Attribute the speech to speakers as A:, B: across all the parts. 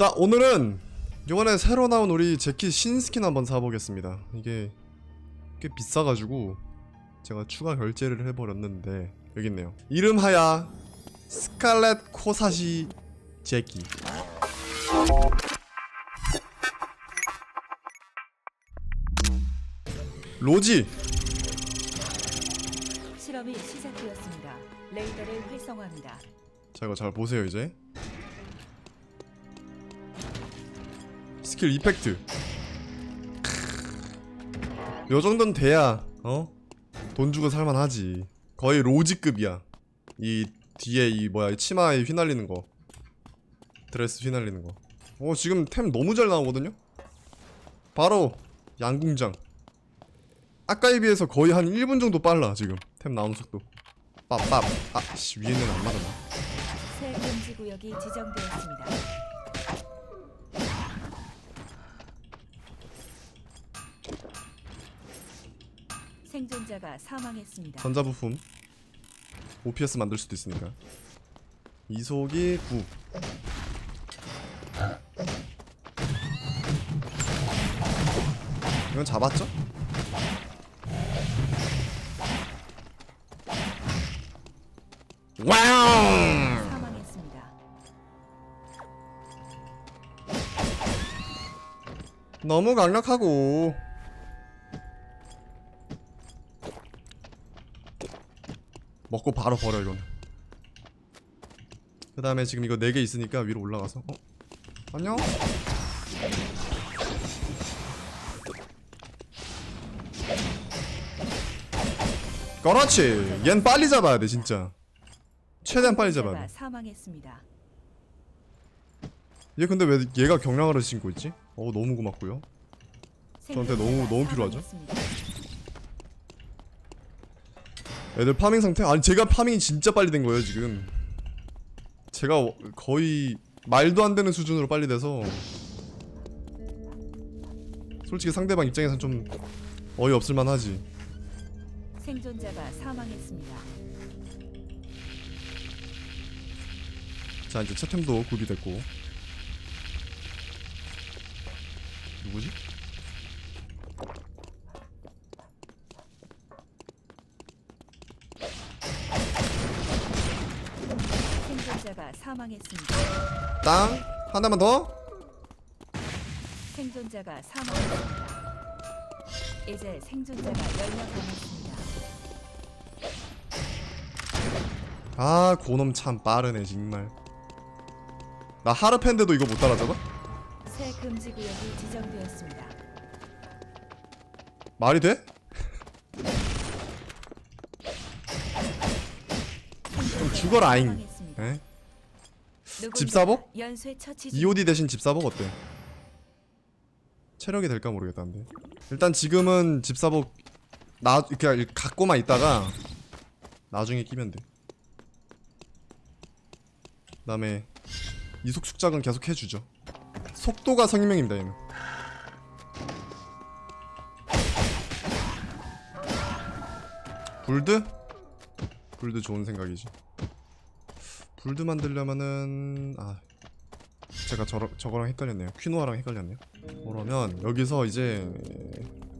A: 자 오늘은 이번에 새로 나온 우리 제키 신스킨 한번 사보겠습니다. 이게 꽤 비싸가지고 제가 추가 결제를 해버렸는데 여기 있네요. 이름하야 스칼렛 코사시 제키. 로지!
B: 실험이 시작되었습니다. 레이더를 활성화합니다.
A: 자 이거 잘 보세요 이제 스킬 이펙트. 크. 요 정도는 돼야 어? 돈 주고 살만하지. 거의 로지급이야. 이 뒤에 이 뭐야 이 치마에 휘날리는 거. 드레스 휘날리는 거어 지금 템 너무 잘 나오거든요? 바로 양궁장. 아까에 비해서 거의 한 1분 정도 빨라 지금. 템 나오는 속도. 빡빡 아씨 위에는 안 맞았나?
B: 새 금지 구역이 지정되었습니다. 생존자가 사망했습니다.
A: 전자부품 OPS 만들 수도 있으니까 이속이 9 이건 잡았죠? 와우
B: 사망했습니다.
A: 너무 강력하고 먹고 바로 버려 이건 그 다음에 지금 이거 4개 있으니까 위로 올라가서 어? 안녕? 그렇지 얜 빨리 잡아야 돼 진짜 최대한 빨리 잡아야
B: 사망했습니다.
A: 얘 근데 왜 얘가 경량화를 신고 있지? 어 너무 고맙고요 저한테 너무- 너무 필요하죠?
B: 사망했습니다.
A: 애들 파밍 상태? 아니 제가 파밍이 진짜 빨리 된 거예요 지금 제가 어- 거의 말도 안 되는 수준으로 빨리 돼서 솔직히 상대방 입장에선 좀 어이없을 만하지
B: 생존자가 사망했습니다.
A: 자 이제 채템도 구비됐고 누구지?
B: 생존자가 사망했습니다.
A: 땅 하나만 더?
B: 생존자가 사망했습니다. 이제 생존자가 10명 남았습니다.
A: 아 고놈 참 빠르네 정말 나 하르펜데도 이거 못 따라잡아?
B: 새 금지 구역이 지정되었습니다.
A: 말이 돼?
B: 좀
A: 죽어라잉. 에?
B: 중.
A: EOD 대신 집사복 어때? 체력이 될까 모르겠다는데 일단 지금은 집사복 나 그냥 갖고만 있다가 나중에 끼면 돼 그다음에 이속 숙작은 계속 해주죠 속도가 성인명입니다 얘는 불드? 불드 좋은 생각이지 불드 만들려면은 아 제가 저러, 저거랑 헷갈렸네요. 퀴노아랑 헷갈렸네요. 그러면 여기서 이제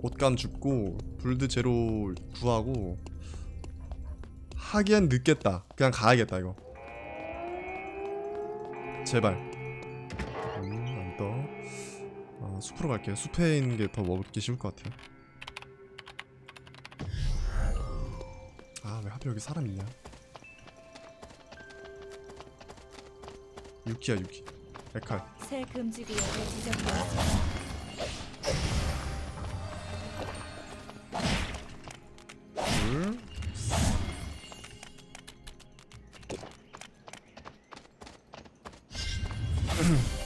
A: 옷감 줍고 불드 제로 구하고 하기엔 늦겠다. 그냥 가야겠다 이거. 제발. 음, 안 떠. 아, 숲으로 갈게요. 숲에 있는 게 더 먹기 쉬울 것 같아요. 아, 왜 하필 여기 사람 있냐? 유키야 유키. 에칼.
B: 새 금지 구역이 지정되었습니다.
A: 둘.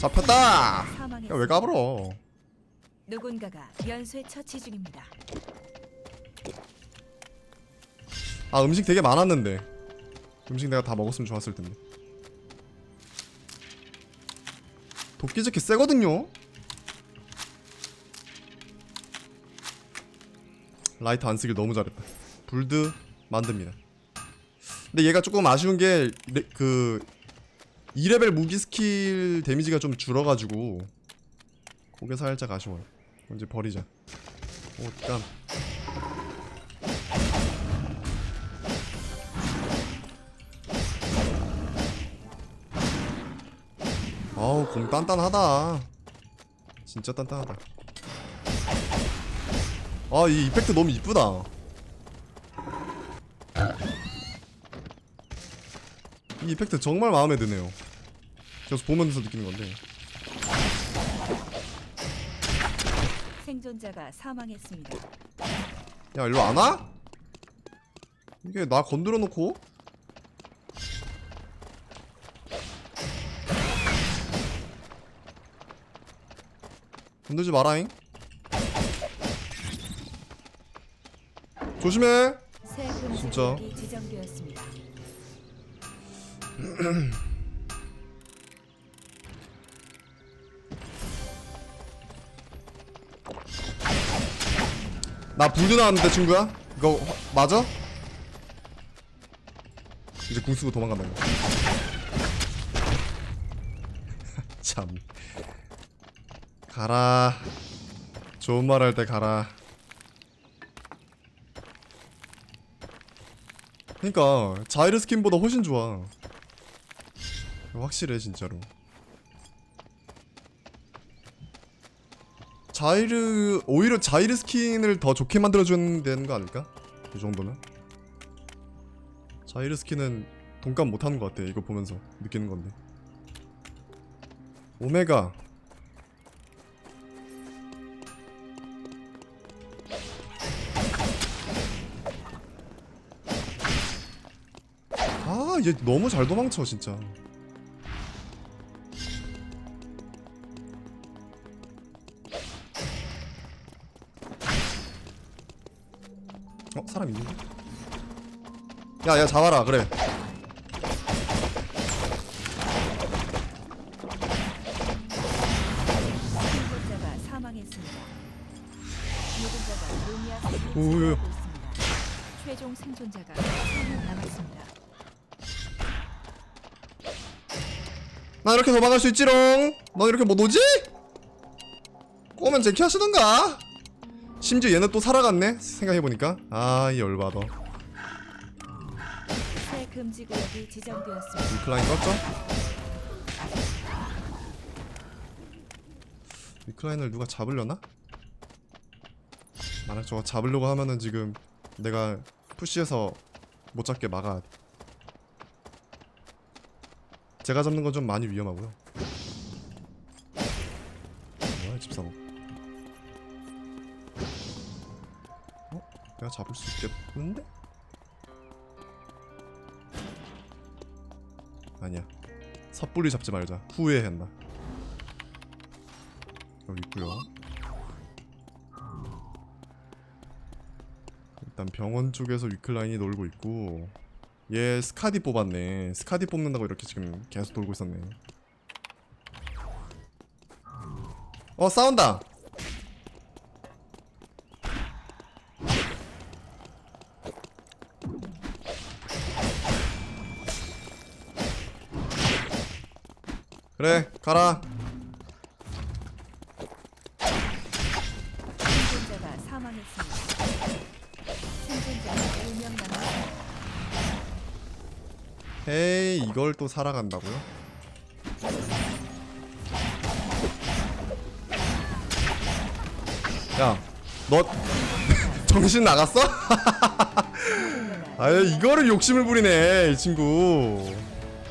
A: 잡혔다. 야 왜 까불어?
B: 누군가가 연쇄 처치 중입니다.
A: 아 음식 되게 많았는데 음식 내가 다 먹었으면 좋았을 텐데. 도끼 자켓 세거든요. 라이트 안 쓰길 너무 잘했다 불드 만듭니다 근데 얘가 조금 아쉬운 게 그 2레벨 무기 스킬 데미지가 좀 줄어가지고 그게 살짝 아쉬워요. 이제 버리자. 옷감 아우 공 단단하다. 진짜 단단하다. 아 이 이펙트 너무 이쁘다. 이 이펙트 정말 마음에 드네요. 계속 보면서 느끼는 건데
B: 생존자가 사망했습니다.
A: 야 일로 안 와? 이게 나 건드려 놓고 건들지 마라잉 조심해
B: 새 금지
A: 진짜.
B: 구역이 지정되었습니다.
A: 나 불드 나왔는데 친구야? 이거 화- 맞아? 이제 궁 쓰고 도망간다 이거. 참. 가라. 좋은 말 할 때 가라. 그니까 자이르 스킨보다 훨씬 좋아. 확실해 진짜로 자이르 오히려 자이르 스킨을 더 좋게 만들어주는 되는 거 아닐까? 이 정도는 자이르 스킨은 동감 못하는 것 같아 이거 보면서 느끼는 건데. 오메가. 아얘 너무 잘 도망쳐 진짜 어 사람 있는데? 야야 잡아라 그래
B: 생존자가 사망했습니다. 루미아 있습니다. 최종 생존자가 3명 남았습니다.
A: 나 이렇게 도망갈 수 있지롱 너 이렇게 못 오지? 꼬면 제키 하시던가 심지어 얘는 또 살아갔네 생각해보니까 아이 열받아
B: 새 금지 구역이 지정되었습니다.
A: 리클라인 껐죠? 리클라인을 누가 잡으려나? 만약 저거 잡으려고 하면은 지금 내가 푸시해서 못 잡게 막아야 돼 제가 잡는 건 좀 많이 위험하고요 뭐야 집사고 내가 잡을 수 있겠는데? 아니야. 섣불리 잡지 말자. 후회한다. 여기 있고요. 일단 병원 쪽에서 위클라인이 놀고 있고 얘 스카디 뽑았네. 스카디 뽑는다고 이렇게 지금 계속 돌고 있었네. 어 싸운다 그래 가라
B: 생존자가 사망했습니다. 생존자가 1명 남았습니다.
A: 헤이 이걸 또 살아간다고요? 야, 너 정신 나갔어? 아유 이거를 욕심을 부리네 이 친구.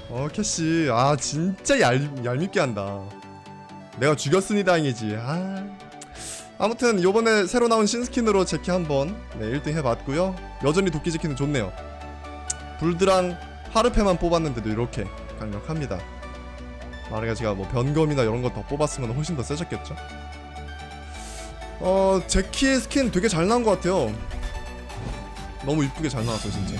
A: 어 캐시, 아 진짜 얄 얄밉게 한다. 내가 죽였으니 다행이지. 아. 아무튼 요번에 새로 나온 신스킨으로 제키 한번 네, 1등 해봤고요. 여전히 도끼 제키는 좋네요. 불드랑 하르페만 뽑았는데도 이렇게 강력합니다. 만약에 제가 뭐 변검이나 이런 거 더 뽑았으면 훨씬 더 세졌겠죠. 어 제키의 스킨 되게 잘 나온 것 같아요. 너무 이쁘게 잘 나왔어요 진짜.